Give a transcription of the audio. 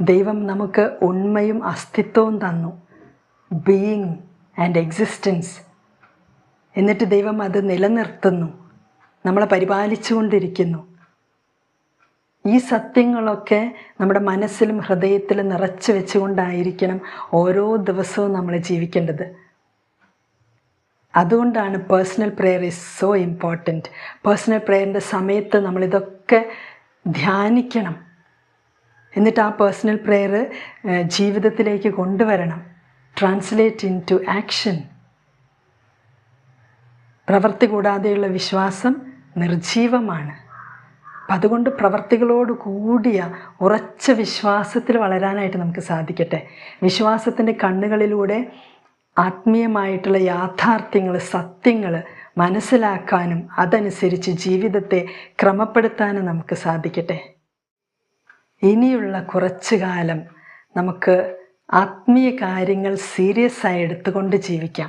ദൈവം നമുക്ക് ഉണ്മയും അസ്തിത്വവും തന്നു. ബീയിങ് ആൻഡ് എക്സിസ്റ്റൻസ് എന്നിട്ട് ദൈവം അത് നിലനിർത്തുന്നു. നമ്മളെ പരിപാലിച്ചുകൊണ്ടിരിക്കുന്നു. ഈ സത്യങ്ങളൊക്കെ നമ്മുടെ മനസ്സിലും ഹൃദയത്തിലും നിറച്ചു വെച്ചുകൊണ്ടായിരിക്കണം ഓരോ ദിവസവും നമ്മൾ ജീവിക്കേണ്ടത്. അതുകൊണ്ടാണ് personal prayer is so important personal പ്രെയറിന്റെ സമയത്ത് നമ്മളിതൊക്കെ ധ്യാനിക്കണം. എന്നിട്ട് ആ പേഴ്സണൽ പ്രെയർ ജീവിതത്തിലേക്ക് കൊണ്ടുവരണം. ട്രാൻസ്ലേറ്റ് ഇൻ ടു ആക്ഷൻ പ്രവൃത്തി കൂടാതെയുള്ള വിശ്വാസം നിർജീവമാണ്. അപ്പം അതുകൊണ്ട് പ്രവർത്തികളോട് കൂടിയ ഉറച്ച വിശ്വാസത്തിൽ വളരാനായിട്ട് നമുക്ക് സാധിക്കട്ടെ. വിശ്വാസത്തിന്റെ കണ്ണുകളിലൂടെ ആത്മീയമായിട്ടുള്ള യാഥാർത്ഥ്യങ്ങൾ സത്യങ്ങൾ മനസ്സിലാക്കാനും അതനുസരിച്ച് ജീവിതത്തെ ക്രമപ്പെടുത്താനും നമുക്ക് സാധിക്കട്ടെ. ഇനിയുള്ള കുറച്ചു കാലം നമുക്ക് ആത്മീയ കാര്യങ്ങൾ സീരിയസ് ആയി എടുത്തുകൊണ്ട് ജീവിക്കാം.